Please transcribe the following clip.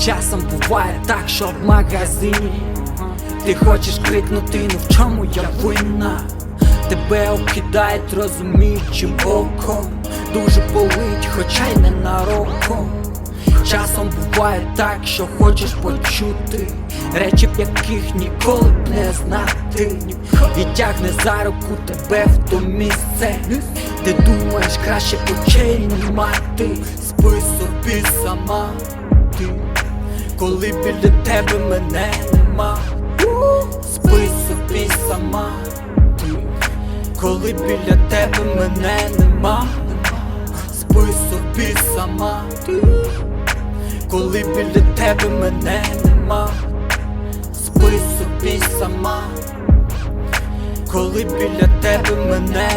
Часом буває так, що в магазині ти хочеш крикнути, ну в чому я винна? Тебе обкидають розуміючим оком Дуже болить, хоча й не нароком Часом буває так, що хочеш почути Речі, б яких ніколи б не знати. І тягне за руку тебе в то місце Ти думаєш краще очей не мати. Спи собі сама. Ти Коли біля тебе мене нема Спи собі сама. Ти Коли біля тебе мене нема Спи собі сама. Ти Коли біля тебе мене нема Спи собі сама. Коли біля тебе мене